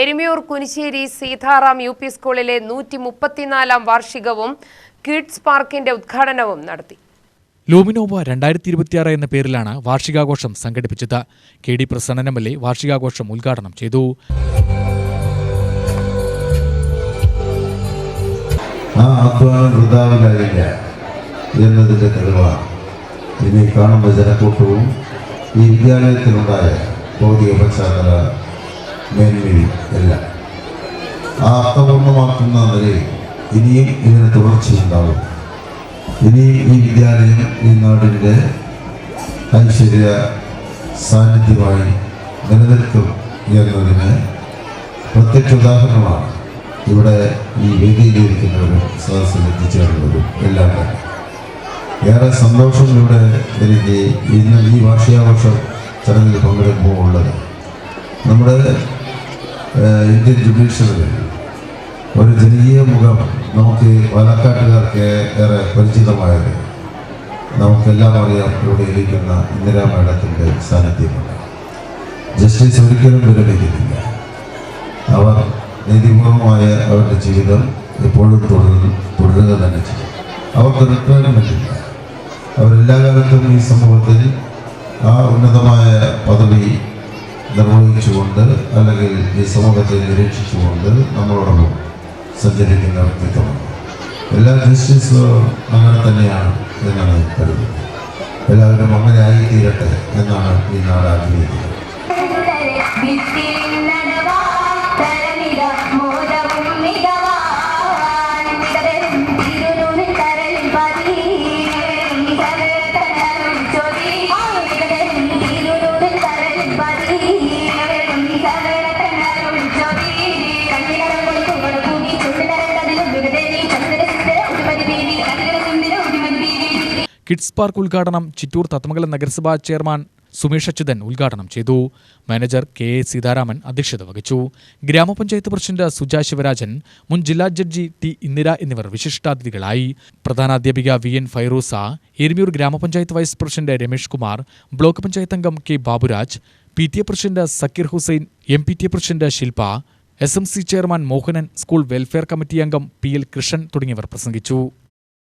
Erumayur Kunisseri Sitaram U P സ്കൂളിലെ നൂറ്റി മുപ്പത്തിനാലാം വാർഷികവും കിഡ്സ് പാർക്കിന്റെ ഉദ്ഘാടനവും നടത്തി. ലൂമിനോവ രണ്ടായിരത്തി ഇരുപത്തിയാറ് എന്ന പേരിലാണ് വാർഷികാഘോഷം സംഘടിപ്പിച്ചത്. K D Prasannan M L A വാർഷികാഘോഷം ഉദ്ഘാടനം ചെയ്തു. ആ അധ്വാനം വൃതാവിലായില്ല എന്നതിന്റെ തെളിവാണ്. ഇനി കാണുമ്പോൾ ജനക്കൂട്ടവും ഈ വിദ്യാലയത്തിലുണ്ടായ ഭൗതിക പശ്ചാത്തല മേന്മയും എല്ലാം ആ അർത്ഥപൂർണമാക്കുന്ന നിലയിൽ ഇനിയും ഇതിന് തുടർച്ചയുണ്ടാവും ഇനിയും ഈ വിദ്യാലയം ഈ നാടിന്റെ ഐശ്വര്യ സാന്നിധ്യമായി നിലനിൽക്കും എന്നതിന് പ്രത്യക്ഷ ഉദാഹരണമാണ് ഇവിടെ ഈ വേദിയിലിരിക്കുന്നവരും സദസ്സിൽ എത്തിച്ചേർന്നവരും എല്ലാം തന്നെ. ഏറെ സന്തോഷം ഇവിടെ എനിക്ക് ഇന്ന് ഈ വാർഷികാഘോഷ ചടങ്ങിൽ പങ്കെടുക്കുമ്പോൾ ഉള്ളത് നമ്മുടെ ഇന്ത്യൻ ജുഡീഷ്യറി ഒരു ജനകീയ മുഖം നമുക്ക് പാലക്കാട്ടുകാർക്ക് ഏറെ പരിചിതമായത്. നമുക്കെല്ലാം അറിയാം ഇവിടെ ഇരിക്കുന്ന ഇന്ദിരാ മേഡത്തിന്റെ സാന്നിധ്യമുണ്ട്. ജസ്റ്റിസ് ഒരിക്കലും വിരമിക്കുന്നില്ല അവർ നീതിപൂർവമായ അവരുടെ ജീവിതം എപ്പോഴും തുടരും തുടരുക തന്നെ ചെയ്യും. അവർക്ക് റിട്ടയർമെന്റ് ഇല്ല. അവരെല്ലാ കാലത്തും ഈ സമൂഹത്തിൽ ആ ഉന്നതമായ പദവി നിർവഹിച്ചുകൊണ്ട് അല്ലെങ്കിൽ ഈ സമൂഹത്തെ നിരീക്ഷിച്ചുകൊണ്ട് നമ്മളോടൊപ്പം സഞ്ചരിക്കുന്ന വ്യക്തിത്വമാണ് എല്ലാ ജസ്റ്റിസും അങ്ങനെ തന്നെയാണ് എന്നാണ് കരുതുന്നത്. എല്ലാവരും അങ്ങനെ ആയിത്തീരട്ടെ എന്നാണ് ഈ നാട് ആഗ്രഹിക്കുന്നത് ും. കിഡ്സ് പാർക്ക് ഉദ്ഘാടനം ചിറ്റൂർ തത്തമംഗലം നഗരസഭാ ചെയർമാൻ സുമേഷ് അച്യുതൻ ഉദ്ഘാടനം ചെയ്തു. മാനേജർ കെ എ സീതാരാമൻ അധ്യക്ഷത വഹിച്ചു. ഗ്രാമപഞ്ചായത്ത് പ്രസിഡന്റ് സുജാ ശിവരാജൻ മുൻ ജില്ലാ ജഡ്ജി ടി ഇന്ദിര എന്നിവർ വിശിഷ്ടാതിഥികളായി. പ്രധാനാധ്യാപിക വി എൻ ഫൈറൂസ എരുമിയൂർ ഗ്രാമപഞ്ചായത്ത് vice president Ramesh Kumar block panchayat അംഗം K Baburaj P T A president Sakkir Hussain M P T A president Shilpa S M C chairman Mohanan school welfare committee അംഗം P L Krishnan തുടങ്ങിയവർ പ്രസംഗിച്ചു.